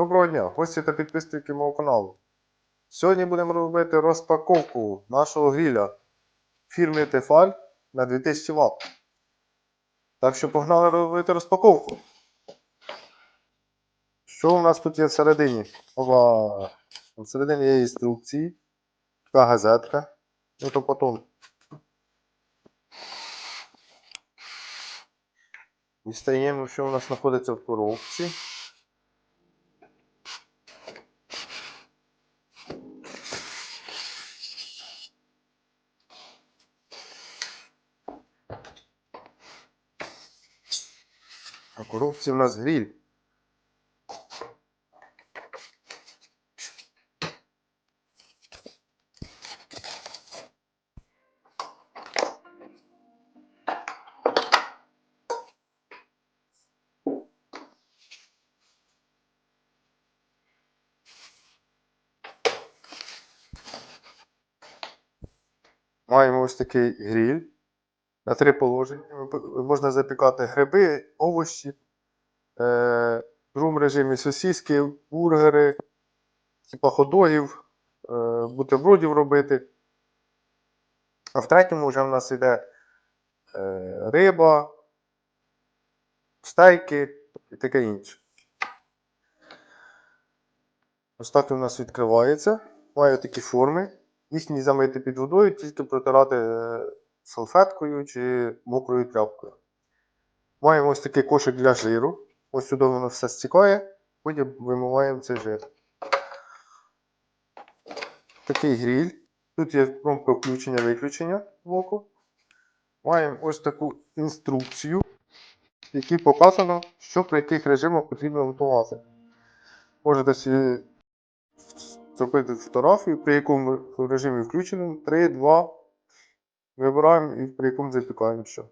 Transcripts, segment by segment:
Доброго дня, гості та підписники мого каналу. Сьогодні будемо робити розпаковку нашого гриля фірми Tefal на 2000 Вт. Так що погнали робити розпаковку. Що у нас тут є всередині? Ова! Всередині є інструкції, така газетка. Ну то потім. Дістаємо, що у нас знаходиться в коробці. А коробці у нас гриль. Маємо ось такий гриль на три положення. Можна запікати гриби, овочі, е, в другому режимі сосиски, бургери, типа ходогів, е, бутербродів робити. А в третьому вже в нас йде е, риба, стейки і таке інше. Ось так у нас відкривається. Має такі форми. Їх не замити під водою, тільки протирати салфеткою чи мокрою тряпкою. Маємо ось такий кошик для жиру. Ось сюди воно все стікає, потім вимиваємо цей жир. Такий гриль. Тут є кнопка включення-виключення блоку. Маємо ось таку інструкцію, в якій показано, що при яких режимах потрібно готувати. Можете зробити фотографію, при якому режимі включено 3, 2. Вибираємо і при якому запікаємо що.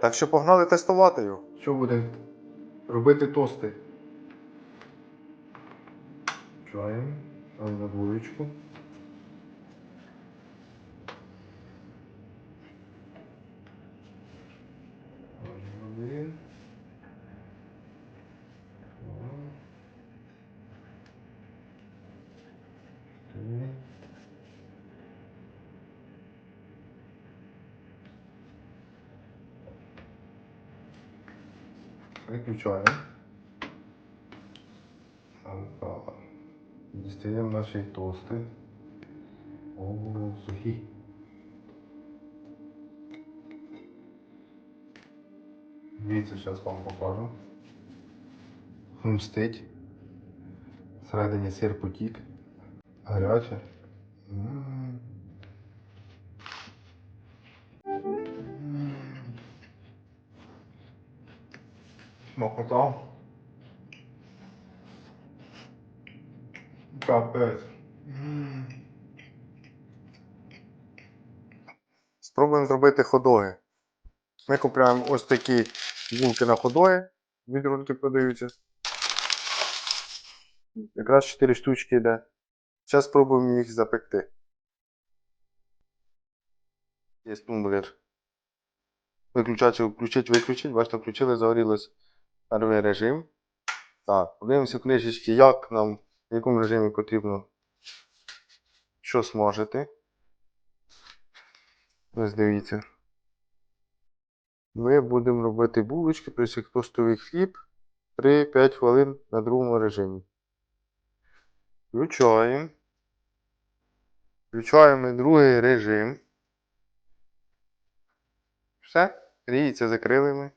Так що погнали тестувати його. Що буде? Робити тости. Чаємо. Ставимо на двоєчку. Виключаємо. Дістаємо наші тости. О, сухі. Дивіться, зараз вам покажу. Хрумстить. Всередині сир потік. Гаряче. М. Смакота. Капець. Спробуємо зробити ходоги. Ми купуємо ось такі булки на ходоги. Відрунки продаються. Якраз 4 штучки йде. Зараз спробуємо їх запекти. Є тумблер. Виключатель включить, виключить. Бачите, включили, загорілось перший режим. Так, подивимося книжечки, як нам, в якому режимі потрібно що смажити. Ось дивіться. Ми будемо робити булочки, тобто як тостовий хліб 3-5 хвилин на другому режимі. Включаємо. Включаємо другий режим. Все, гріється, закрили ми.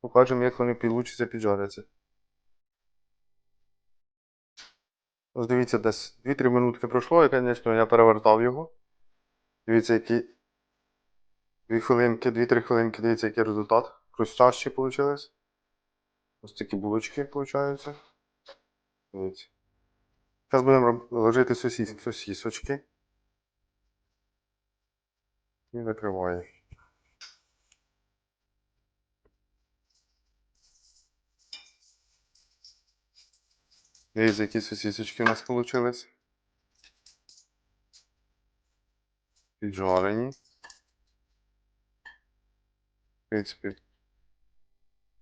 Покажемо, як вони підлучаться, піджаряться. Ось дивіться, десь 2-3 минутки пройшло, і, звісно, я перевертав його. Дивіться, які 2 хвилинки, 2-3 хвилинки, дивіться, який результат. Хрустящі вийшли. Ось такі булочки виходять. Дивіться. Зараз будемо ложити сосіс, сосісочки. І закриваю. Дивіться, які сосісочки у нас вийшли. піджарені. В принципі,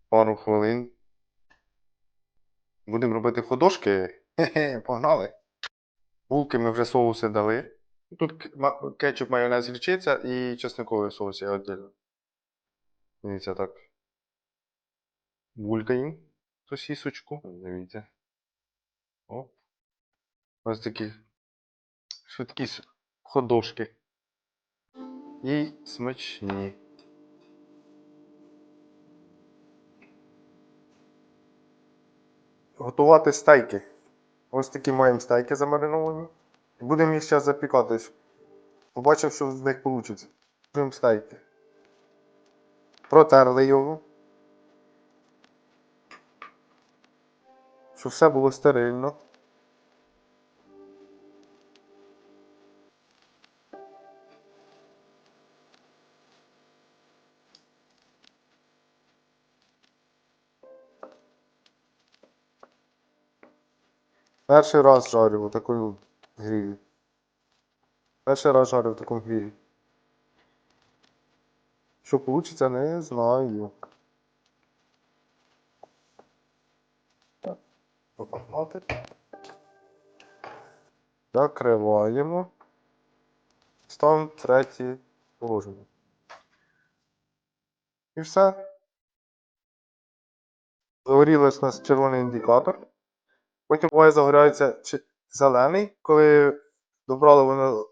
пару хвилин. Будемо робити ходошки. Хе-хе, погнали. Булки ми вже соуси дали. Тут кетчуп, майонез, гірчиця і чесниковий соус я віддільно. Дивіться так. Булькаємо сосісочку. Дивіться. О. Ось такі швидкі ходошки. І смачні. Готувати стейки. Ось такі маємо стейки замариновані. Будемо їх зараз запікати. Побачив, що з них вийде. Будемо стейки. Протерли його. Щоб все було стерильно. Перший раз жарю в такому грілі. Перший раз жарю в такому грілі. Що вийде, не знаю. Так, попахати. Закриваємо. Ставимо третє положення. І все. Загорілось у нас червоний індикатор. Потім буває загоряється зелений, коли добрало воно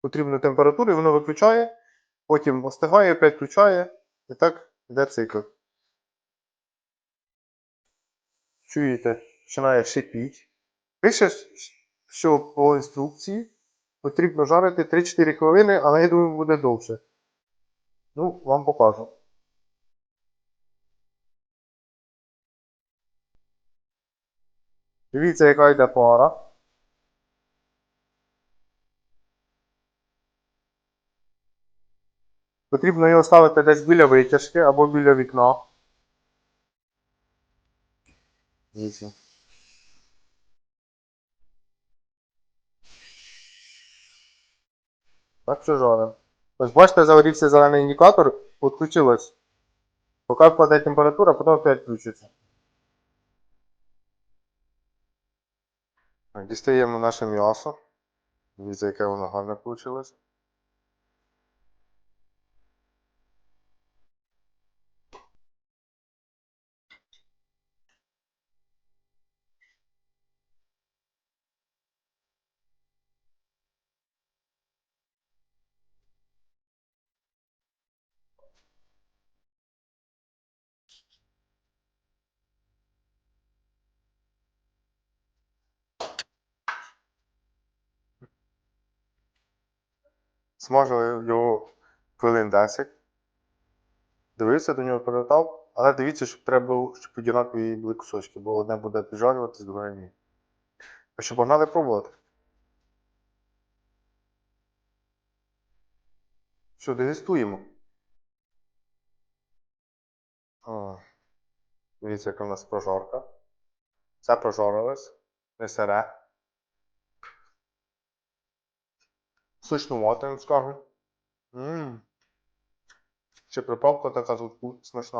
потрібну температуру, воно виключає, потім остигає, опять включає, і так йде цикл. Чуєте, починає шипіть. Пише, що по інструкції потрібно жарити 3-4 хвилини, але я думаю, буде довше. Ну, вам покажу. Дивіться, яка йде пара. Потрібно його ставити десь біля витяжки або біля вікна. Дивіться. Жаримо. Ось бачите, загорівся зелений індикатор, відключилось. Поки впаде температура, потім опять включиться. Дістаємо наше м'ясо. Дивіться, яке воно гарне вийшло. Смажили його хвилин 10. Дивився до нього перевертав, але дивіться, щоб треба було, щоб однакові були кусочки, бо одне буде піджарюватись, друге ні. А що погнали пробувати? Що, дегустуємо? О, дивіться, яка в нас прожарка. Це прожарилось. Не сире. Сочнувато, я вам скажу. Ммм. Ще приправка така тут смачна.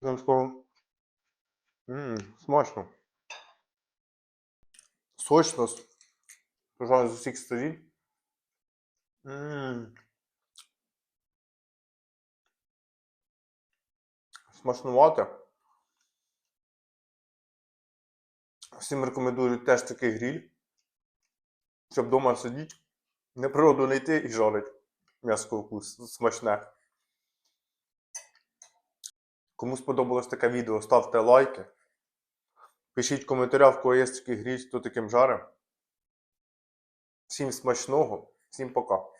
Я вам скажу. Ммм, смачно. Сочність. Прожарено з усіх сторін. Ммм. Смачнувате. Всім рекомендую теж такий гриль. Щоб вдома сидіти, на природу не йти і жарить. М'яско смачне. Кому сподобалось таке відео, ставте лайки. Пишіть коментаря, в кого є такий гриль, хто таким жарив. Всім смачного, всім пока.